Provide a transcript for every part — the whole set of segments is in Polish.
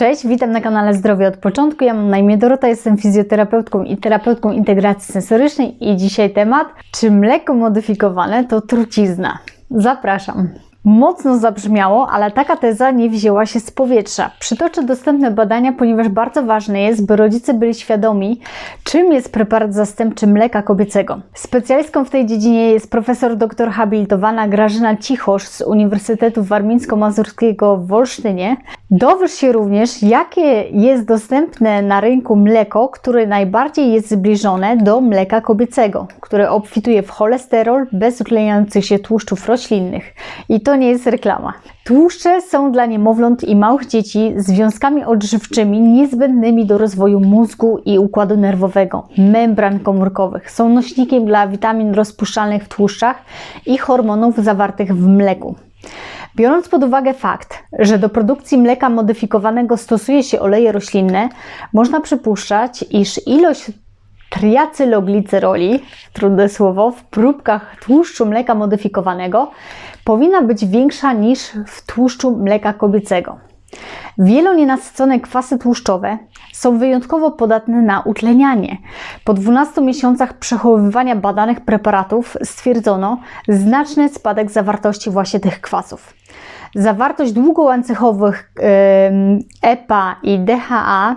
Cześć, witam na kanale Zdrowie od początku. Ja mam na imię Dorota, jestem fizjoterapeutką i terapeutką integracji sensorycznej i dzisiaj temat, czy mleko modyfikowane to trucizna. Zapraszam. Mocno zabrzmiało, ale taka teza nie wzięła się z powietrza. Przytoczę dostępne badania, ponieważ bardzo ważne jest, by rodzice byli świadomi, czym jest preparat zastępczy mleka kobiecego. Specjalistką w tej dziedzinie jest profesor doktor habilitowana Grażyna Cichosz z Uniwersytetu Warmińsko-Mazurskiego w Wolsztynie. Dowiesz się również, jakie jest dostępne na rynku mleko, które najbardziej jest zbliżone do mleka kobiecego, które obfituje w cholesterol bez utleniających się tłuszczów roślinnych. I to nie jest reklama. Tłuszcze są dla niemowląt i małych dzieci związkami odżywczymi niezbędnymi do rozwoju mózgu i układu nerwowego, membran komórkowych. Są nośnikiem dla witamin rozpuszczalnych w tłuszczach i hormonów zawartych w mleku. Biorąc pod uwagę fakt, że do produkcji mleka modyfikowanego stosuje się oleje roślinne, można przypuszczać, iż ilość triacylogliceroli, trudne słowo, w próbkach tłuszczu mleka modyfikowanego powinna być większa niż w tłuszczu mleka kobiecego. Wielonienasycone kwasy tłuszczowe są wyjątkowo podatne na utlenianie. Po 12 miesiącach przechowywania badanych preparatów stwierdzono znaczny spadek zawartości właśnie tych kwasów. Zawartość długołańcuchowych EPA i DHA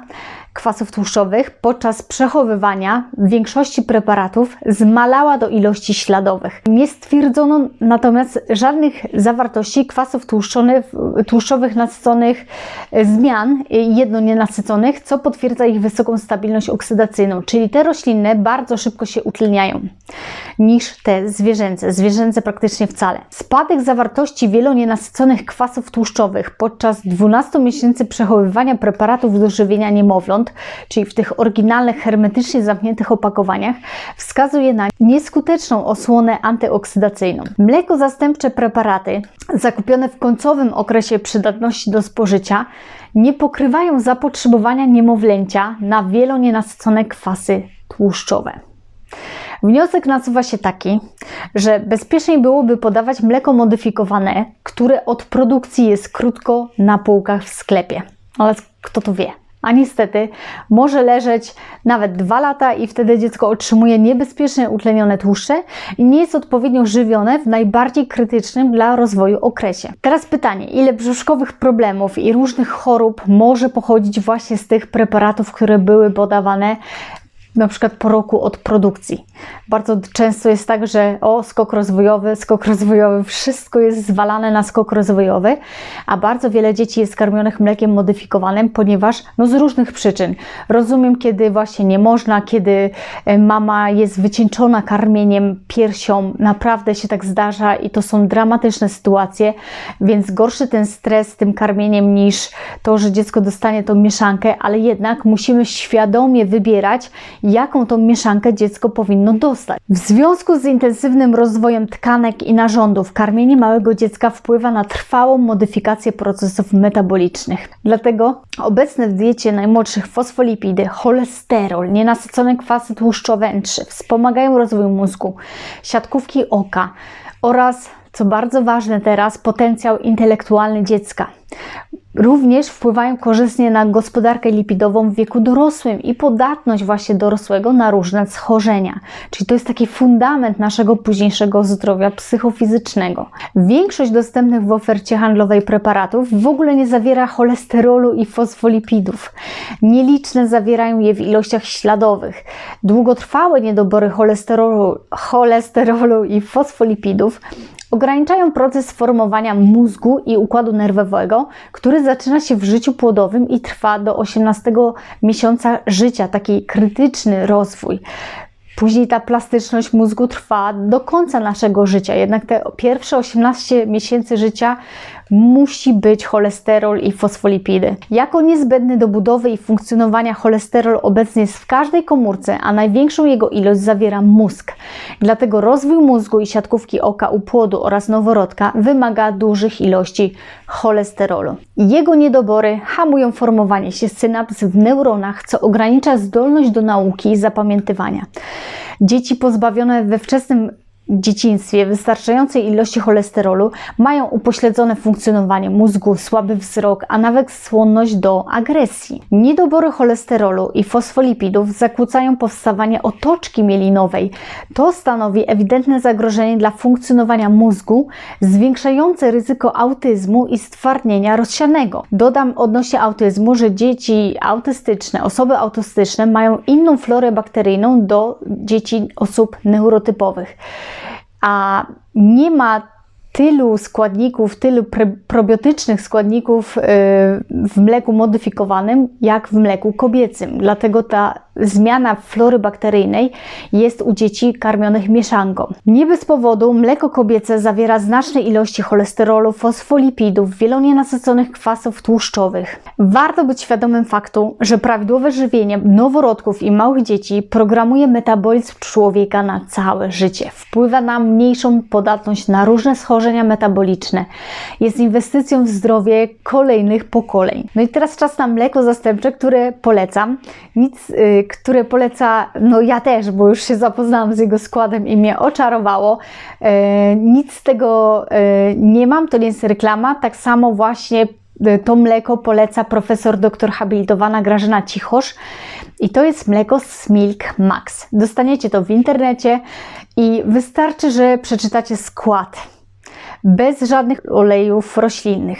kwasów tłuszczowych podczas przechowywania większości preparatów zmalała do ilości śladowych. Nie stwierdzono natomiast żadnych zawartości kwasów tłuszczowych nasyconych e, zmian jedno nienasyconych, co potwierdza ich wysoką stabilność oksydacyjną, czyli te roślinne bardzo szybko się utleniają niż te zwierzęce, zwierzęce praktycznie wcale. Spadek zawartości wielonienasyconych kwasów tłuszczowych podczas 12 miesięcy przechowywania preparatów do żywienia niemowląt czyli w tych oryginalnych, hermetycznie zamkniętych opakowaniach, wskazuje na nieskuteczną osłonę antyoksydacyjną. Mleko zastępcze preparaty zakupione w końcowym okresie przydatności do spożycia nie pokrywają zapotrzebowania niemowlęcia na wielonienasycone kwasy tłuszczowe. Wniosek nasuwa się taki, że bezpieczniej byłoby podawać mleko modyfikowane, które od produkcji jest krótko na półkach w sklepie. Ale kto to wie? A niestety może leżeć nawet dwa lata i wtedy dziecko otrzymuje niebezpiecznie utlenione tłuszcze i nie jest odpowiednio żywione w najbardziej krytycznym dla rozwoju okresie. Teraz pytanie, ile brzuszkowych problemów i różnych chorób może pochodzić właśnie z tych preparatów, które były podawane na przykład po roku od produkcji. Bardzo często jest tak, że o skok rozwojowy, skok rozwojowy, wszystko jest zwalane na skok rozwojowy, a bardzo wiele dzieci jest karmionych mlekiem modyfikowanym, ponieważ no z różnych przyczyn. Rozumiem, kiedy właśnie nie można, kiedy e, mama jest wycieńczona karmieniem piersią, naprawdę się tak zdarza i to są dramatyczne sytuacje, więc gorszy ten stres tym karmieniem niż to, że dziecko dostanie tą mieszankę, ale jednak musimy świadomie wybierać, jaką tą mieszankę dziecko powinno dostać. W związku z intensywnym rozwojem tkanek i narządów, karmienie małego dziecka wpływa na trwałą modyfikację procesów metabolicznych. Dlatego obecne w diecie najmłodszych fosfolipidy, cholesterol, nienasycone kwasy tłuszczowe N3 wspomagają rozwój mózgu, siatkówki oka oraz co bardzo ważne teraz, potencjał intelektualny dziecka również wpływają korzystnie na gospodarkę lipidową w wieku dorosłym i podatność właśnie dorosłego na różne schorzenia. Czyli to jest taki fundament naszego późniejszego zdrowia psychofizycznego. Większość dostępnych w ofercie handlowej preparatów w ogóle nie zawiera cholesterolu i fosfolipidów. Nieliczne zawierają je w ilościach śladowych. Długotrwałe niedobory cholesterolu, cholesterolu i fosfolipidów ograniczają proces formowania mózgu i układu nerwowego, który zaczyna się w życiu płodowym i trwa do 18 miesiąca życia, taki krytyczny rozwój. Później ta plastyczność mózgu trwa do końca naszego życia, jednak te pierwsze 18 miesięcy życia musi być cholesterol i fosfolipidy. Jako niezbędny do budowy i funkcjonowania cholesterol obecny jest w każdej komórce, a największą jego ilość zawiera mózg. Dlatego rozwój mózgu i siatkówki oka u płodu oraz noworodka wymaga dużych ilości cholesterolu. Jego niedobory hamują formowanie się synaps w neuronach, co ogranicza zdolność do nauki i zapamiętywania. Dzieci pozbawione we wczesnym dzieciństwie wystarczającej ilości cholesterolu mają upośledzone funkcjonowanie mózgu, słaby wzrok, a nawet skłonność do agresji. Niedobory cholesterolu i fosfolipidów zakłócają powstawanie otoczki mielinowej. To stanowi ewidentne zagrożenie dla funkcjonowania mózgu, zwiększające ryzyko autyzmu i stwardnienia rozsianego. Dodam odnośnie autyzmu, że dzieci autystyczne, osoby autystyczne mają inną florę bakteryjną do dzieci osób neurotypowych a nie ma tylu składników, tylu probiotycznych składników y, w mleku modyfikowanym, jak w mleku kobiecym. Dlatego ta zmiana flory bakteryjnej jest u dzieci karmionych mieszanką. Nie bez powodu mleko kobiece zawiera znaczne ilości cholesterolu, fosfolipidów, wielonienasyconych kwasów tłuszczowych. Warto być świadomym faktu, że prawidłowe żywienie noworodków i małych dzieci programuje metabolizm człowieka na całe życie. Wpływa na mniejszą podatność na różne schorzenia metaboliczne. Jest inwestycją w zdrowie kolejnych pokoleń. No i teraz czas na mleko zastępcze, które polecam. Nic, y, które poleca, no ja też, bo już się zapoznałam z jego składem i mnie oczarowało. E, nic z tego e, nie mam, to nie jest reklama. Tak samo właśnie e, to mleko poleca profesor doktor habilitowana Grażyna Cichosz i to jest mleko z Milk Max. Dostaniecie to w internecie i wystarczy, że przeczytacie skład bez żadnych olejów roślinnych,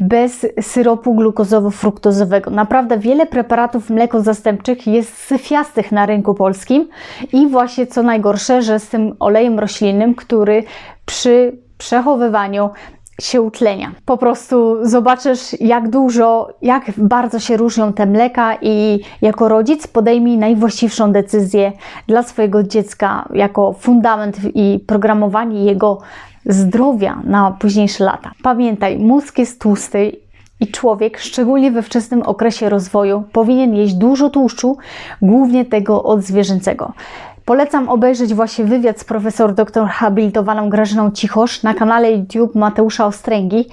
bez syropu glukozowo-fruktozowego. Naprawdę wiele preparatów mleko zastępczych jest syfiastych na rynku polskim i właśnie co najgorsze, że z tym olejem roślinnym, który przy przechowywaniu się utlenia. Po prostu zobaczysz, jak dużo, jak bardzo się różnią te mleka, i jako rodzic podejmij najwłaściwszą decyzję dla swojego dziecka jako fundament i programowanie jego zdrowia na późniejsze lata. Pamiętaj, mózg jest tłusty i człowiek, szczególnie we wczesnym okresie rozwoju, powinien jeść dużo tłuszczu, głównie tego odzwierzęcego. Polecam obejrzeć właśnie wywiad z profesor doktor habilitowaną Grażyną Cichosz na kanale YouTube Mateusza Ostręgi,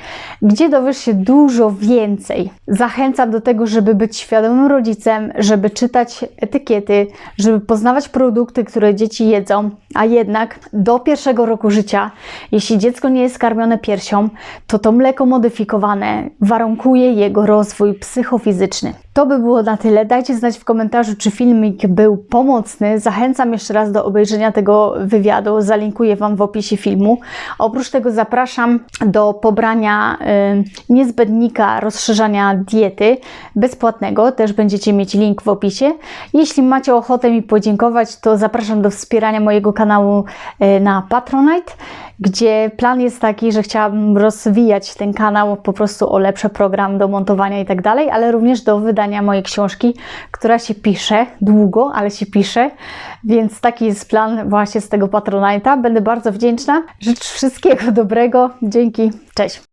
gdzie dowiesz się dużo więcej. Zachęcam do tego, żeby być świadomym rodzicem, żeby czytać etykiety, żeby poznawać produkty, które dzieci jedzą, a jednak do pierwszego roku życia, jeśli dziecko nie jest karmione piersią, to to mleko modyfikowane warunkuje jego rozwój psychofizyczny. To by było na tyle. Dajcie znać w komentarzu, czy filmik był pomocny. Zachęcam jeszcze raz do obejrzenia tego wywiadu. Zalinkuję Wam w opisie filmu. Oprócz tego zapraszam do pobrania y, niezbędnika rozszerzania diety bezpłatnego. Też będziecie mieć link w opisie. Jeśli macie ochotę mi podziękować, to zapraszam do wspierania mojego kanału y, na Patronite gdzie plan jest taki, że chciałabym rozwijać ten kanał po prostu o lepszy program do montowania i tak dalej, ale również do wydania mojej książki, która się pisze długo, ale się pisze, więc taki jest plan właśnie z tego Patronite'a. Będę bardzo wdzięczna. Życzę wszystkiego dobrego. Dzięki. Cześć.